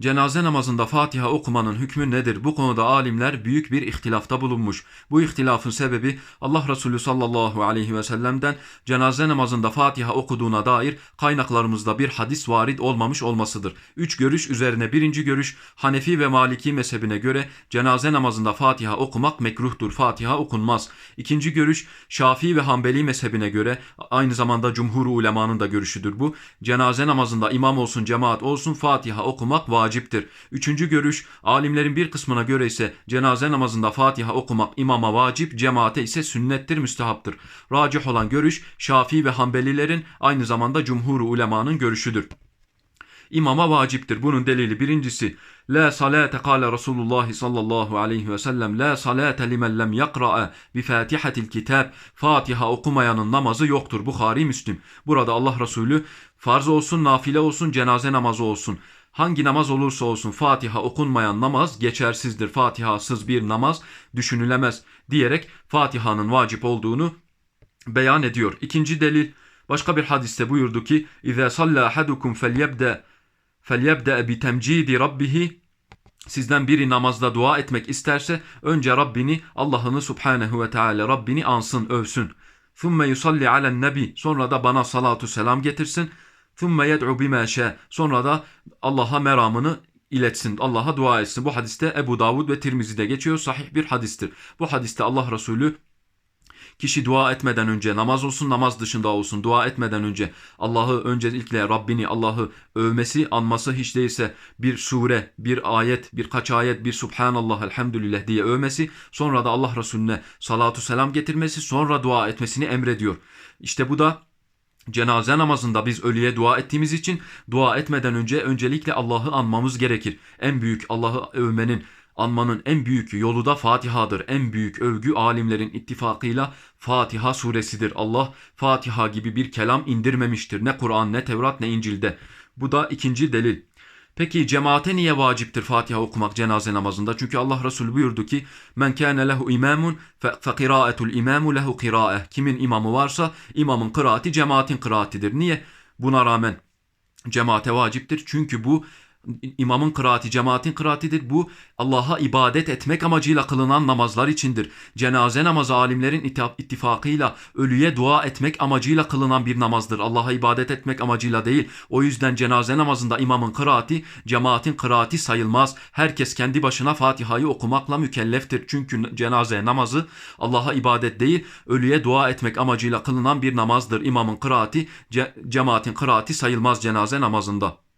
Cenaze namazında Fatiha okumanın hükmü nedir? Bu konuda alimler büyük bir ihtilafta bulunmuş. Bu ihtilafın sebebi Allah Resulü sallallahu aleyhi ve sellem'den cenaze namazında Fatiha okuduğuna dair kaynaklarımızda bir hadis varid olmamış olmasıdır. Üç görüş üzerine birinci görüş Hanefi ve Maliki mezhebine göre cenaze namazında Fatiha okumak mekruhtur. Fatiha okunmaz. İkinci görüş Şafii ve Hanbeli mezhebine göre aynı zamanda cumhur ulemanın da görüşüdür bu. Cenaze namazında imam olsun cemaat olsun Fatiha okumak vaciptir. Üçüncü görüş alimlerin bir kısmına göre ise cenaze namazında Fatiha okumak imama vacip, cemaate ise sünnettir, müstehaptır. Racih olan görüş Şafii ve Hanbelilerin aynı zamanda cumhur ulemanın görüşüdür. İmama vaciptir. Bunun delili birincisi La salate kâle Resulullah sallallahu aleyhi ve sellem La salate limen lem yakra'a bi fatihatil kitab Fatiha okumayanın namazı yoktur. Bukhari Müslim. Burada Allah Resulü farz olsun, nafile olsun, cenaze namazı olsun. Hangi namaz olursa olsun Fatiha okunmayan namaz geçersizdir. Fatihasız bir namaz düşünülemez diyerek Fatiha'nın vacip olduğunu beyan ediyor. İkinci delil başka bir hadiste buyurdu ki İzâ sallâ ahadukum felyebde felyebde bi temcidi rabbihi Sizden biri namazda dua etmek isterse önce Rabbini, Allah'ını Subhanehu ve Teala Rabbini ansın, övsün. ثُمَّ يُصَلِّ عَلَى النَّبِي Sonra da bana salatu selam getirsin. ثُمَّ يَدْعُ بِمَا شَاء Sonra da Allah'a meramını iletsin, Allah'a dua etsin. Bu hadiste Ebu Davud ve Tirmizi'de geçiyor. Sahih bir hadistir. Bu hadiste Allah Resulü Kişi dua etmeden önce namaz olsun namaz dışında olsun dua etmeden önce Allah'ı öncelikle Rabbini Allah'ı övmesi anması hiç değilse bir sure bir ayet birkaç ayet bir Subhanallah elhamdülillah diye övmesi sonra da Allah Resulüne salatu selam getirmesi sonra dua etmesini emrediyor. İşte bu da Cenaze namazında biz ölüye dua ettiğimiz için dua etmeden önce öncelikle Allah'ı anmamız gerekir. En büyük Allah'ı övmenin Anmanın en büyük yolu da Fatiha'dır. En büyük övgü alimlerin ittifakıyla Fatiha suresidir. Allah Fatiha gibi bir kelam indirmemiştir. Ne Kur'an ne Tevrat ne İncil'de. Bu da ikinci delil. Peki cemaate niye vaciptir Fatiha okumak cenaze namazında? Çünkü Allah Resulü buyurdu ki men kâne lehu imamun fe kıraatul imamu lehu kıraeh. Kimin imamı varsa imamın kıraati cemaatin kıraatidir. Niye? Buna rağmen cemaate vaciptir. Çünkü bu İmamın kıraati, cemaatin kıraatidir. Bu Allah'a ibadet etmek amacıyla kılınan namazlar içindir. Cenaze namazı alimlerin ittifakıyla ölüye dua etmek amacıyla kılınan bir namazdır. Allah'a ibadet etmek amacıyla değil. O yüzden cenaze namazında imamın kıraati, cemaatin kıraati sayılmaz. Herkes kendi başına Fatiha'yı okumakla mükelleftir. Çünkü cenaze namazı Allah'a ibadet değil, ölüye dua etmek amacıyla kılınan bir namazdır. İmamın kıraati, ce cemaatin kıraati sayılmaz cenaze namazında.